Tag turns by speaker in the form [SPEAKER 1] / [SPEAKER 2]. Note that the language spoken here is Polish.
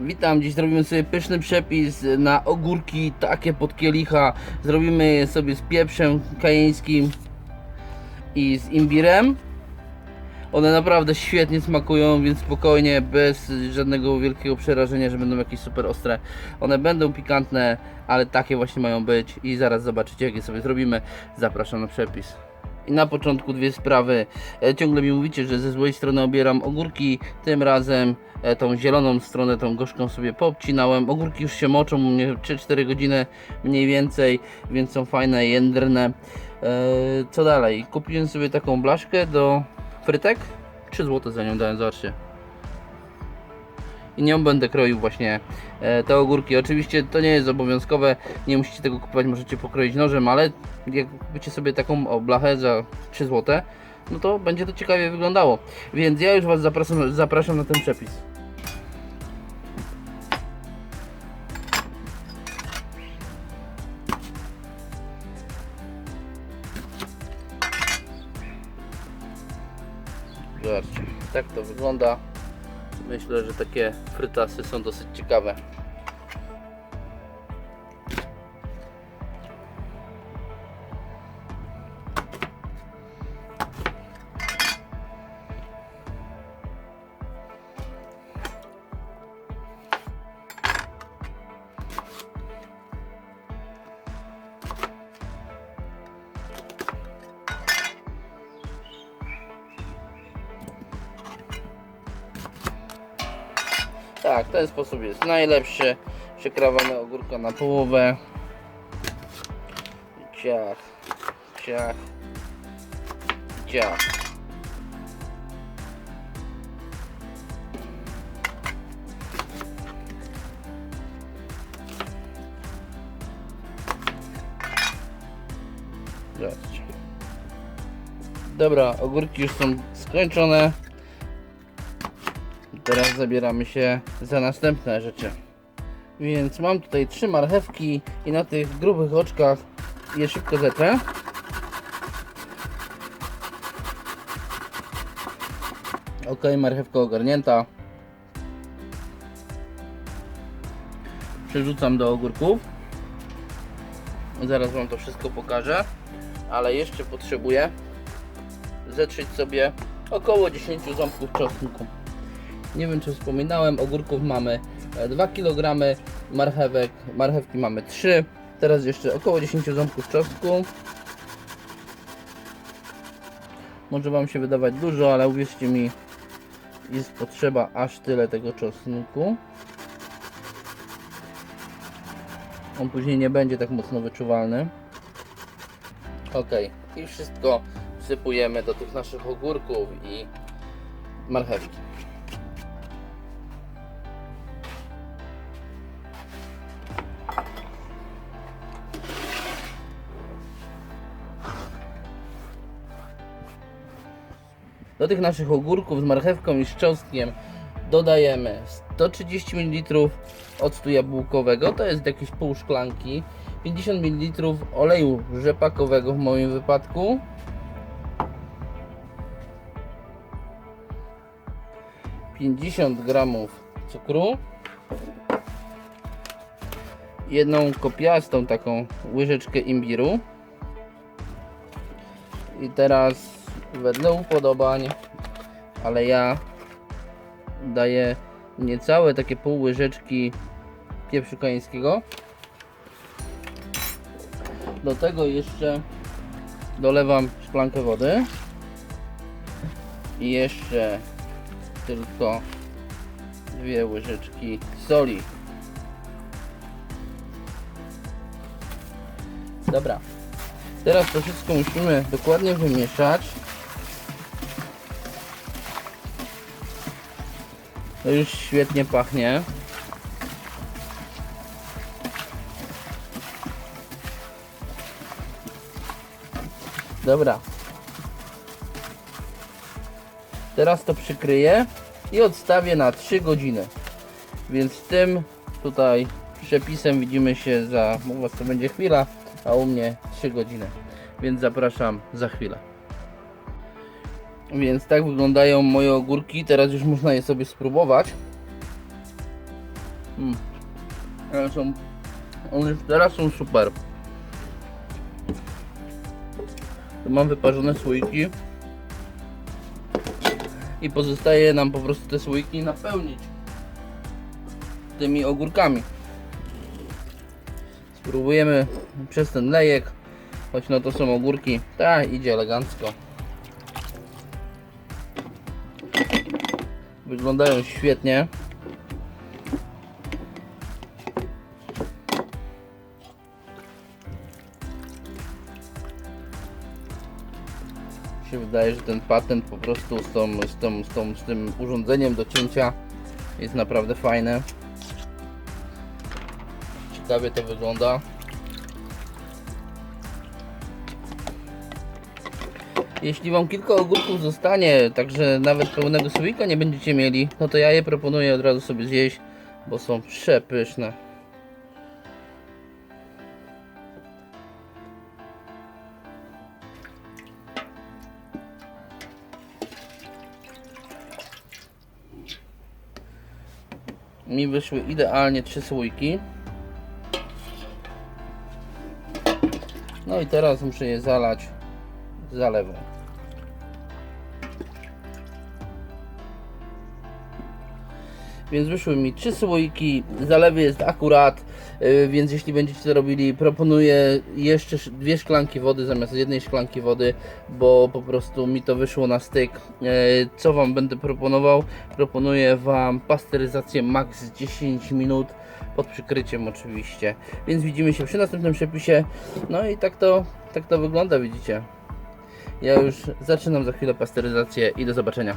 [SPEAKER 1] Witam, dziś zrobimy sobie pyszny przepis na ogórki takie pod kielicha. Zrobimy je sobie z pieprzem kajeńskim i z imbirem. One naprawdę świetnie smakują, więc spokojnie, bez żadnego wielkiego przerażenia, że będą jakieś super ostre. One będą pikantne, ale takie właśnie mają być i zaraz zobaczycie jak je sobie zrobimy. Zapraszam na przepis. I na początku dwie sprawy. E, Ciągle mi mówicie, że ze złej strony obieram ogórki. Tym razem e, tą zieloną stronę, tą gorzką sobie poobcinałem. Ogórki już się moczą u mnie 3-4 godziny mniej więcej, więc są fajne, jędrne. E, Co dalej? Kupiłem sobie taką blaszkę do frytek. 3 zł za nią dałem, zobaczcie. I nią będę kroił właśnie e, te ogórki. Oczywiście to nie jest obowiązkowe, nie musicie tego kupować, możecie pokroić nożem, ale jak kupicie sobie taką blachę za 3 zł, no to będzie to ciekawie wyglądało. Więc ja już Was zapraszam, zapraszam na ten przepis. Zobaczcie, tak to wygląda. Myślę, że takie frytasy są dosyć ciekawe. Tak, ten sposób jest najlepszy. Przekrawamy ogórka na połowę. Ciach, ciach, ciach. Zobaczcie. Dobra, ogórki już są skończone. Teraz zabieramy się za następne rzeczy. Więc mam tutaj trzy marchewki i na tych grubych oczkach je szybko zetrę. Ok, marchewka ogarnięta. Przerzucam do ogórków. Zaraz Wam to wszystko pokażę. Ale jeszcze potrzebuję zetrzeć sobie około 10 ząbków czosnku. Nie wiem czy wspominałem, ogórków mamy e, 2 kg, marchewek, marchewki mamy 3. Teraz jeszcze około 10 ząbków czosnku. Może Wam się wydawać dużo, ale uwierzcie mi, jest potrzeba aż tyle tego czosnku. On później nie będzie tak mocno wyczuwalny. Ok, i wszystko wsypujemy do tych naszych ogórków i marchewki. Do tych naszych ogórków z marchewką i z czosnkiem dodajemy 130 ml octu jabłkowego, to jest jakieś pół szklanki, 50 ml oleju rzepakowego w moim wypadku, pięćdziesiąt gramów cukru, jedną kopiastą taką łyżeczkę imbiru. I teraz wedle upodobań, ale ja daję niecałe takie pół łyżeczki pieprzu kajeńskiego. Do tego jeszcze dolewam szklankę wody i jeszcze tylko dwie łyżeczki soli. Dobra. Teraz to wszystko musimy dokładnie wymieszać. To już świetnie pachnie. Dobra. Teraz to przykryję i odstawię na 3 godziny. Więc tym tutaj przepisem widzimy się za, u was to będzie chwila, a u mnie 3 godziny. Więc zapraszam za chwilę. Więc tak wyglądają moje ogórki. Teraz już można je sobie spróbować. Mm. Są, one już teraz są super. Tu mam wyparzone słoiki. I pozostaje nam po prostu te słoiki napełnić tymi ogórkami. Spróbujemy przez ten lejek, choć no to są ogórki. Tak, idzie elegancko. Wyglądają świetnie. Się wydaje, że ten patent po prostu z, tą, z, tą, z, tą, z tym urządzeniem do cięcia jest naprawdę fajne. Ciekawie to wygląda. Jeśli Wam kilka ogórków zostanie, także nawet pełnego słoika nie będziecie mieli, no to ja je proponuję od razu sobie zjeść, bo są przepyszne. Mi wyszły idealnie trzy słoiki. No i teraz muszę je zalać zalewą. Więc wyszły mi trzy słoiki, zalewy jest akurat, yy, więc jeśli będziecie to robili, proponuję jeszcze sz- dwie szklanki wody zamiast jednej szklanki wody, bo po prostu mi to wyszło na styk. Yy, Co Wam będę proponował? Proponuję Wam pasteryzację max 10 minut, pod przykryciem oczywiście. Więc widzimy się przy następnym przepisie. No i tak to, tak to wygląda, widzicie. Ja już zaczynam za chwilę pasteryzację i do zobaczenia.